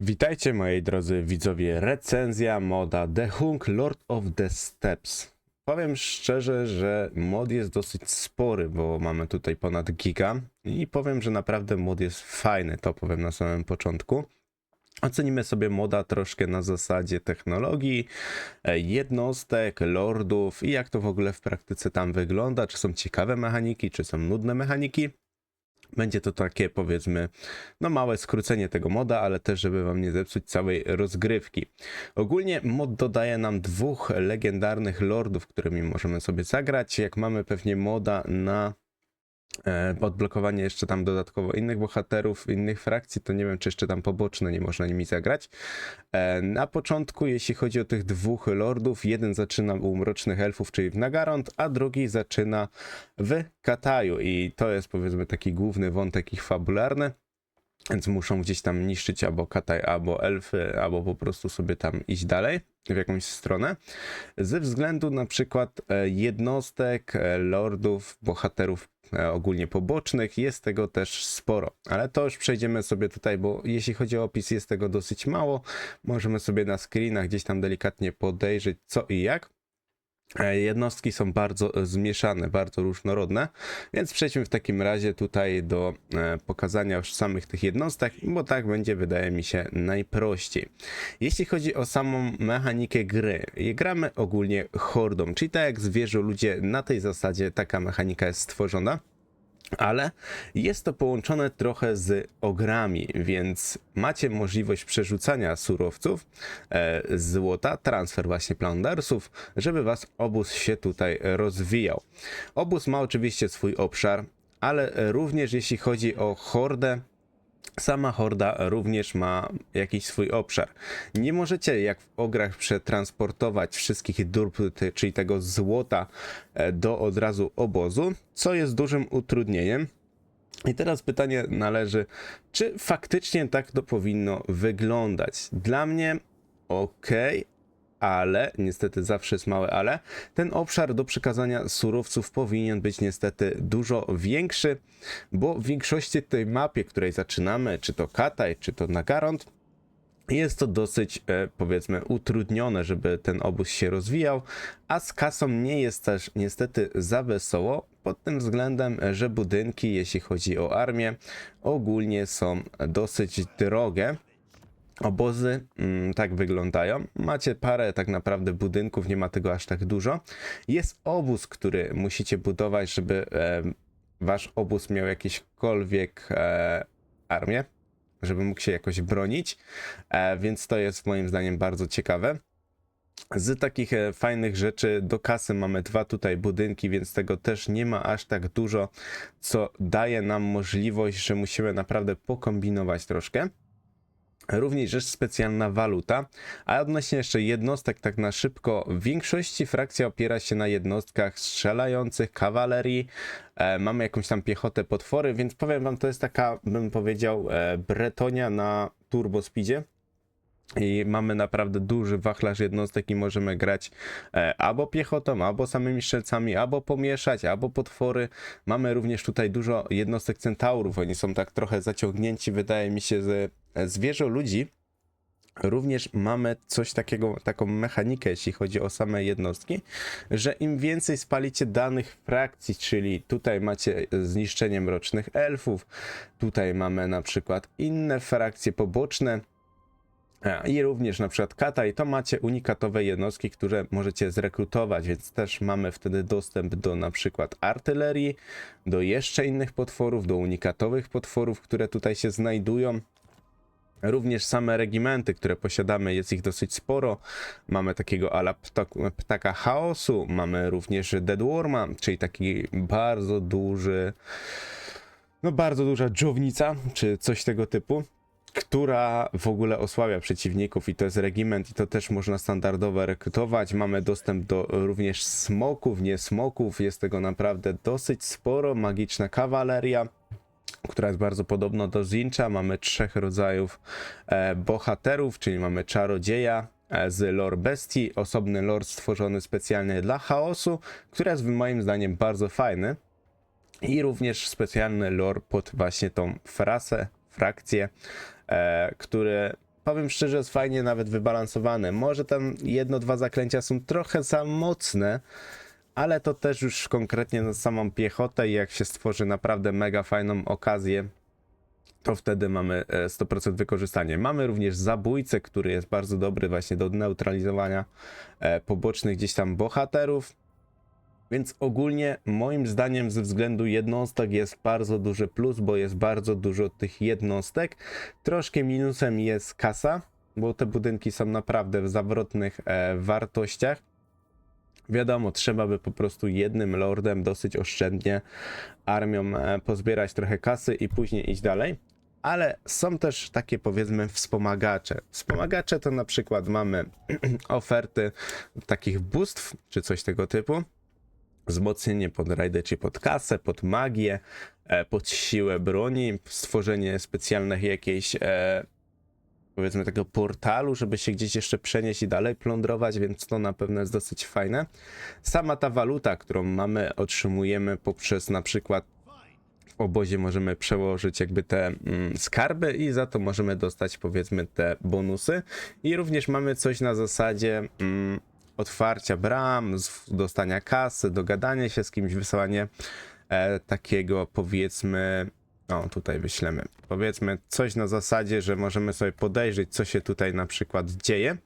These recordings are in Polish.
Witajcie moi drodzy widzowie, recenzja moda The Hunk Lord of the Steps. Powiem szczerze, że mod jest dosyć spory, bo mamy tutaj ponad giga i powiem, że naprawdę mod jest fajny, to powiem na samym początku. Ocenimy sobie moda troszkę na zasadzie technologii, e, jednostek, lordów i jak to w ogóle w praktyce tam wygląda, czy są ciekawe mechaniki, czy są nudne mechaniki. Będzie to takie powiedzmy, no małe skrócenie tego moda, ale też, żeby wam nie zepsuć całej rozgrywki. Ogólnie mod dodaje nam dwóch legendarnych lordów, którymi możemy sobie zagrać. Jak mamy pewnie moda na odblokowanie jeszcze tam dodatkowo innych bohaterów, innych frakcji, to nie wiem, czy jeszcze tam poboczne nie można nimi zagrać. E, na początku, jeśli chodzi o tych dwóch lordów, jeden zaczyna u Mrocznych Elfów, czyli w Nagarond, a drugi zaczyna w Kataju i to jest powiedzmy taki główny wątek ich fabularny. Więc muszą gdzieś tam niszczyć albo Kataj, albo elfy, albo po prostu sobie tam iść dalej w jakąś stronę. Ze względu na przykład e, jednostek, e, lordów, bohaterów e, ogólnie pobocznych, jest tego też sporo. Ale to już przejdziemy sobie tutaj, bo jeśli chodzi o opis, jest tego dosyć mało. Możemy sobie na screenach gdzieś tam delikatnie podejrzeć co i jak. E, Jednostki są bardzo e, zmieszane, bardzo różnorodne, więc przejdźmy w takim razie tutaj do e, pokazania już samych tych jednostek, bo tak będzie, wydaje mi się, najprościej. Jeśli chodzi o samą mechanikę gry, gramy ogólnie hordą, czyli tak jak zwierzę ludzie, na tej zasadzie taka mechanika jest stworzona. Ale jest to połączone trochę z ogrami, więc macie możliwość przerzucania surowców, e, złota, transfer właśnie plundersów, żeby was obóz się tutaj rozwijał. Obóz ma oczywiście swój obszar, ale również jeśli chodzi o hordę, Sama horda również ma jakiś swój obszar. Nie możecie jak w ograch przetransportować wszystkich ty- czyli tego złota e, do od razu obozu, co jest dużym utrudnieniem. I teraz pytanie należy, czy faktycznie tak to powinno wyglądać? Dla mnie ok, ale niestety zawsze jest małe ale. Ten obszar do przekazania surowców powinien być niestety dużo większy, bo w większości tej mapie, której zaczynamy, czy to Kataj, czy to Nagarond, jest to dosyć, e, powiedzmy, utrudnione, żeby ten obóz się rozwijał, a z kasą nie jest też niestety za wesoło, pod tym względem, że budynki, jeśli chodzi o armię, ogólnie są dosyć drogie. Obozy mm, tak wyglądają. Macie parę tak naprawdę budynków, nie ma tego aż tak dużo. Jest obóz, który musicie budować, żeby wasz obóz miał jakiekolwiek e, armię, żeby mógł się jakoś bronić, e, więc to jest moim zdaniem bardzo ciekawe. Z takich e, fajnych rzeczy do kasy mamy dwa tutaj budynki, więc tego też nie ma aż tak dużo, co daje nam możliwość, że musimy naprawdę pokombinować troszkę. Również rzecz specjalna waluta, a odnośnie jeszcze jednostek, tak na szybko, w większości frakcja opiera się na jednostkach strzelających, kawalerii, e, mamy jakąś tam piechotę, potwory, więc powiem wam, to jest taka, bym powiedział, e, Bretonia na turbo speedzie. I mamy naprawdę duży wachlarz jednostek i możemy grać e, albo piechotą, albo samymi strzelcami, albo pomieszać, albo potwory. Mamy również tutaj dużo jednostek centaurów. Oni są tak trochę zaciągnięci, wydaje mi się, z zwierzę ludzi. Również mamy coś takiego, taką mechanikę, jeśli chodzi o same jednostki, że im więcej spalicie danych frakcji, czyli tutaj macie zniszczenie mrocznych elfów, tutaj mamy na przykład inne frakcje poboczne, I również na przykład kata i to macie unikatowe jednostki, które możecie zrekrutować, więc też mamy wtedy dostęp do na przykład artylerii, do jeszcze innych potworów, do unikatowych potworów, które tutaj się znajdują. Również same regimenty, które posiadamy, jest ich dosyć sporo. Mamy takiego ala ptak- ptaka chaosu, mamy również Deadworma, czyli taki bardzo duży, no bardzo duża dżownica, czy coś tego typu która w ogóle osłabia przeciwników i to jest regiment i to też można standardowo rekrutować. Mamy dostęp do również smoków, nie smoków, jest tego naprawdę dosyć sporo. Magiczna kawaleria, która jest bardzo podobna do Zincha. Mamy trzech rodzajów e, bohaterów, czyli mamy czarodzieja, e, z lore bestii, osobny lore stworzony specjalnie dla chaosu, który jest moim zdaniem bardzo fajny. I również specjalny lore pod właśnie tą frasę, frakcję, e, powiem szczerze, jest fajnie nawet wybalansowane. Może tam jedno, dwa zaklęcia są trochę za mocne, ale to też już konkretnie na samą piechotę i jak się stworzy naprawdę mega fajną okazję, to wtedy mamy e, 100% wykorzystanie. Mamy również zabójcę, który jest bardzo dobry właśnie do neutralizowania e, pobocznych gdzieś tam bohaterów. Więc ogólnie moim zdaniem ze względu jednostek jest bardzo duży plus, bo jest bardzo dużo tych jednostek. Troszkę minusem jest kasa, bo te budynki są naprawdę w zawrotnych e, wartościach. Wiadomo, trzeba by po prostu jednym lordem dosyć oszczędnie armią e, pozbierać trochę kasy i później iść dalej. Ale są też takie powiedzmy wspomagacze. Wspomagacze to na przykład mamy oferty takich bóstw czy coś tego typu wzmocnienie pod rajdę czy pod kasę, pod magię, e, pod siłę broni, stworzenie specjalnych jakiejś e, powiedzmy tego portalu, żeby się gdzieś jeszcze przenieść i dalej plądrować, więc to na pewno jest dosyć fajne. Sama ta waluta, którą mamy, otrzymujemy poprzez na przykład w obozie możemy przełożyć jakby te mm, skarby i za to możemy dostać powiedzmy te bonusy i również mamy coś na zasadzie mm, otwarcia bram, dostania kasy, dogadania się z kimś, wysyłanie e, takiego powiedzmy, o tutaj wyślemy, powiedzmy coś na zasadzie, że możemy sobie podejrzeć, co się tutaj na przykład dzieje.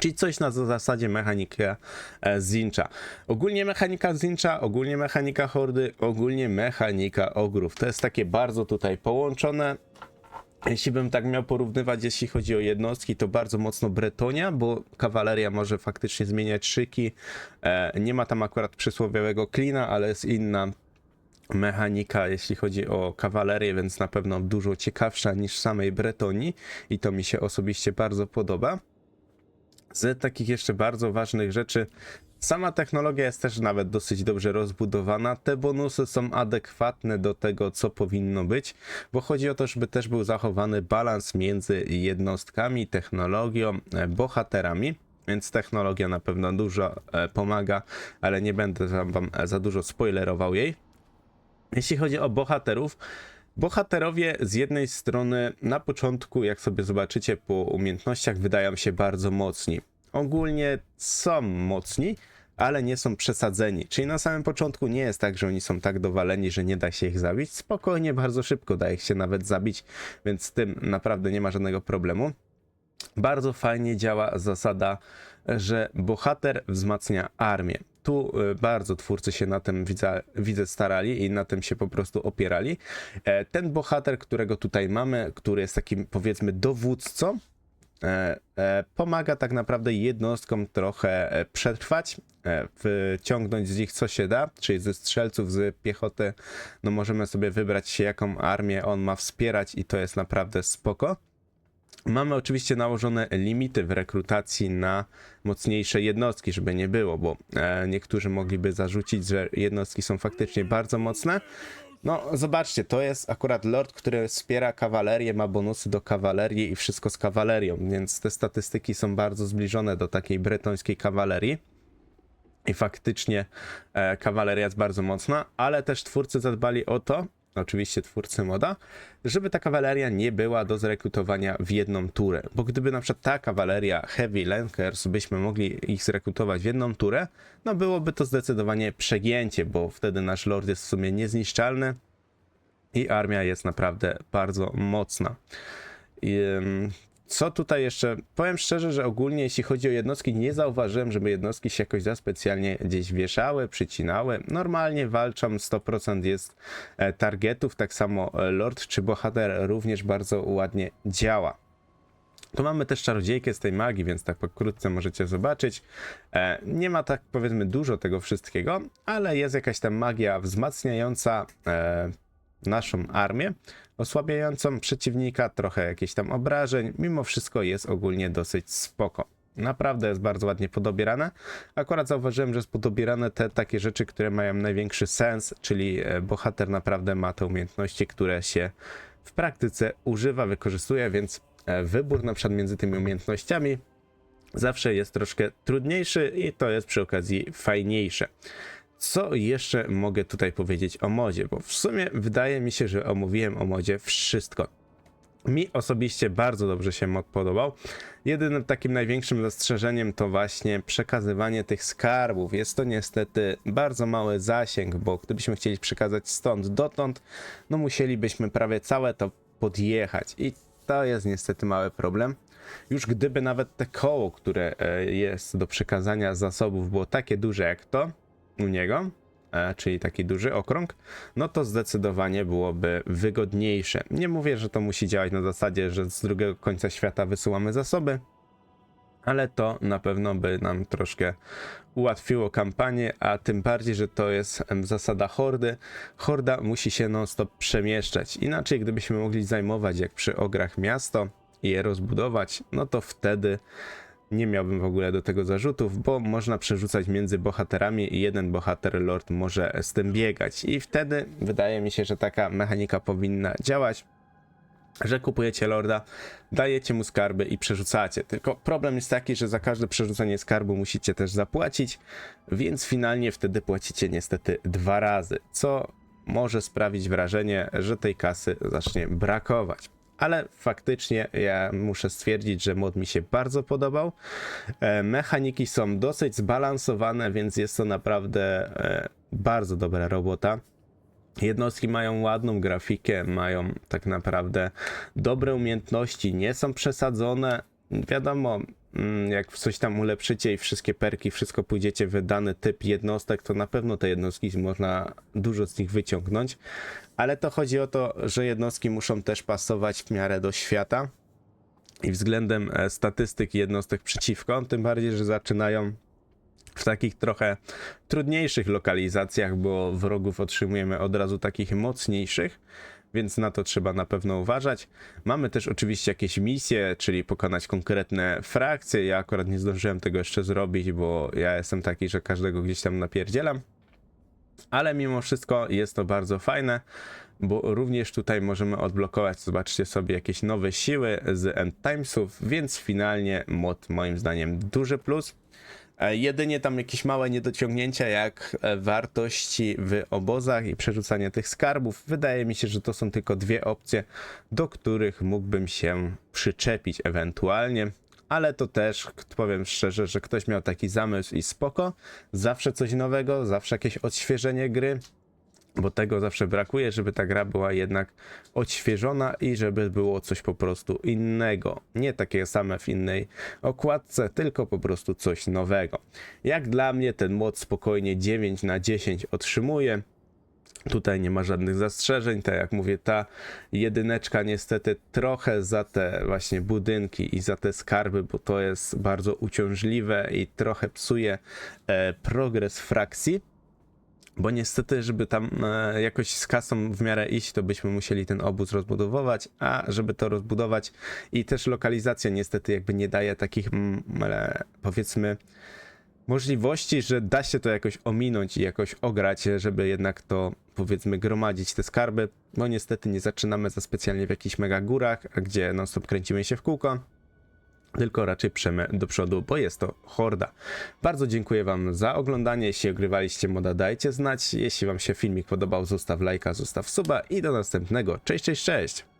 Czyli coś na zasadzie mechanika e, Zincha. Ogólnie mechanika Zincha, ogólnie mechanika Hordy, ogólnie mechanika Ogrów. To jest takie bardzo tutaj połączone. Jeśli bym tak miał porównywać, jeśli chodzi o jednostki, to bardzo mocno Bretonia, bo kawaleria może faktycznie zmieniać szyki. E, nie ma tam akurat przysłowiowego klina, ale jest inna mechanika, jeśli chodzi o kawalerię, więc na pewno dużo ciekawsza niż samej Bretonii i to mi się osobiście bardzo podoba. Z takich jeszcze bardzo ważnych rzeczy, sama technologia jest też nawet dosyć dobrze rozbudowana. Te bonusy są adekwatne do tego, co powinno być, bo chodzi o to, żeby też był zachowany balans między jednostkami, technologią, e, bohaterami. Więc technologia na pewno dużo e, pomaga, ale nie będę wam wam za dużo spoilerował jej. Jeśli chodzi o bohaterów, bohaterowie z jednej strony na początku, jak sobie zobaczycie po umiejętnościach, wydają się bardzo mocni. Ogólnie są mocni, ale nie są przesadzeni. Czyli na samym początku nie jest tak, że oni są tak dowaleni, że nie da się ich zabić. Spokojnie, bardzo szybko da ich się nawet zabić, więc z tym naprawdę nie ma żadnego problemu. Bardzo fajnie działa zasada, że bohater wzmacnia armię. Tu y, bardzo twórcy się na tym widzę, widzę starali i na tym się po prostu opierali. E, Ten bohater, którego tutaj mamy, który jest takim powiedzmy dowódcą, e, e, pomaga tak naprawdę jednostkom trochę e, przetrwać, e, wyciągnąć z nich co się da, czyli ze strzelców, z piechoty, no możemy sobie wybrać się jaką armię on ma wspierać i to jest naprawdę spoko. Mamy oczywiście nałożone limity w rekrutacji na mocniejsze jednostki, żeby nie było, bo e, niektórzy mogliby zarzucić, że jednostki są faktycznie bardzo mocne. No, zobaczcie, to jest akurat lord, który wspiera kawalerię, ma bonusy do kawalerii i wszystko z kawalerią, więc te statystyki są bardzo zbliżone do takiej bretońskiej kawalerii. I faktycznie e, kawaleria jest bardzo mocna, ale też twórcy zadbali o to, oczywiście twórcy moda, żeby ta kawaleria nie była do zrekrutowania w jedną turę. Bo gdyby na przykład ta kawaleria Heavy Lankers byśmy mogli ich zrekrutować w jedną turę, no byłoby to zdecydowanie przegięcie, bo wtedy nasz lord jest w sumie niezniszczalny i armia jest naprawdę bardzo mocna. I, co tutaj jeszcze? Powiem szczerze, że ogólnie jeśli chodzi o jednostki, nie zauważyłem, żeby jednostki się jakoś za specjalnie gdzieś wieszały, przycinały. Normalnie walczą, 100% jest e, targetów, tak samo e, Lord czy Bohater również bardzo ładnie działa. Tu mamy też czarodziejkę z tej magii, więc tak pokrótce możecie zobaczyć. E, nie ma tak powiedzmy dużo tego wszystkiego, ale jest jakaś tam magia wzmacniająca naszą armię, osłabiającą przeciwnika, trochę jakichś tam obrażeń. Mimo wszystko jest ogólnie dosyć spoko. Naprawdę jest bardzo ładnie podobierane. Akurat zauważyłem, że jest podobierane te takie rzeczy, które mają największy sens, czyli e, bohater naprawdę ma te umiejętności, które się w praktyce używa, wykorzystuje, więc e, wybór na przykład między tymi umiejętnościami zawsze jest troszkę trudniejszy i to jest przy okazji fajniejsze. Co jeszcze mogę tutaj powiedzieć o modzie? Bo w sumie wydaje mi się, że omówiłem o modzie wszystko. Mi osobiście bardzo dobrze się mod podobał. Jedynym takim największym zastrzeżeniem to właśnie przekazywanie tych skarbów. Jest to niestety bardzo mały zasięg, bo gdybyśmy chcieli przekazać stąd dotąd, no musielibyśmy prawie całe to podjechać i to jest niestety mały problem. Już gdyby nawet te koło, które e, jest do przekazania zasobów było takie duże jak to u niego, e, czyli taki duży okrąg, no to zdecydowanie byłoby wygodniejsze. Nie mówię, że to musi działać na zasadzie, że z drugiego końca świata wysyłamy zasoby, ale to na pewno by nam troszkę ułatwiło kampanię, a tym bardziej, że to jest zasada hordy. Horda musi się non-stop przemieszczać. Inaczej, gdybyśmy mogli zajmować jak przy ograch miasto i je rozbudować, no to wtedy nie miałbym w ogóle do tego zarzutów, bo można przerzucać między bohaterami i jeden bohater lord może z tym biegać. I wtedy wydaje mi się, że taka mechanika powinna działać że kupujecie lorda, dajecie mu skarby i przerzucacie. Tylko problem jest taki, że za każde przerzucenie skarbu musicie też zapłacić, więc finalnie wtedy płacicie niestety dwa razy, co może sprawić wrażenie, że tej kasy zacznie brakować. Ale faktycznie ja muszę stwierdzić, że mod mi się bardzo podobał. E, Mechaniki są dosyć zbalansowane, więc jest to naprawdę e, bardzo dobra robota. Jednostki mają ładną grafikę, mają tak naprawdę dobre umiejętności, nie są przesadzone. Wiadomo, jak coś tam ulepszycie i wszystkie perki, wszystko pójdziecie w dany typ jednostek, to na pewno te jednostki można dużo z nich wyciągnąć, ale to chodzi o to, że jednostki muszą też pasować w miarę do świata. I względem e, statystyk jednostek przeciwko, tym bardziej, że zaczynają w takich trochę trudniejszych lokalizacjach, bo wrogów otrzymujemy od razu takich mocniejszych, więc na to trzeba na pewno uważać. Mamy też oczywiście jakieś misje, czyli pokonać konkretne frakcje. Ja akurat nie zdążyłem tego jeszcze zrobić, bo ja jestem taki, że każdego gdzieś tam napierdzielam. Ale mimo wszystko jest to bardzo fajne, bo również tutaj możemy odblokować, zobaczcie sobie, jakieś nowe siły z End Timesów, więc finalnie mod moim zdaniem duży plus. E, Jedynie tam jakieś małe niedociągnięcia, jak e, wartości w obozach i przerzucanie tych skarbów. Wydaje mi się, że to są tylko dwie opcje, do których mógłbym się przyczepić ewentualnie. Ale to też powiem szczerze, że ktoś miał taki zamysł i spoko. Zawsze coś nowego, zawsze jakieś odświeżenie gry bo tego zawsze brakuje, żeby ta gra była jednak odświeżona i żeby było coś po prostu innego. Nie takie same w innej okładce, tylko po prostu coś nowego. Jak dla mnie ten mod spokojnie 9 na 10 otrzymuje. Tutaj nie ma żadnych zastrzeżeń, tak jak mówię, ta jedyneczka niestety trochę za te właśnie budynki i za te skarby, bo to jest bardzo uciążliwe i trochę psuje e, progres frakcji. Bo niestety, żeby tam e, jakoś z kasą w miarę iść, to byśmy musieli ten obóz rozbudowywać, a żeby to rozbudować i też lokalizacja niestety jakby nie daje takich mm, e, powiedzmy możliwości, że da się to jakoś ominąć i jakoś ograć, żeby jednak to powiedzmy gromadzić te skarby, bo niestety nie zaczynamy za specjalnie w jakichś mega górach, gdzie non stop kręcimy się w kółko, tylko raczej przemy do przodu, bo jest to horda. Bardzo dziękuję Wam za oglądanie. Jeśli ogrywaliście moda, dajcie znać. Jeśli Wam się filmik podobał, zostaw lajka, zostaw suba i do następnego. Cześć, cześć, cześć!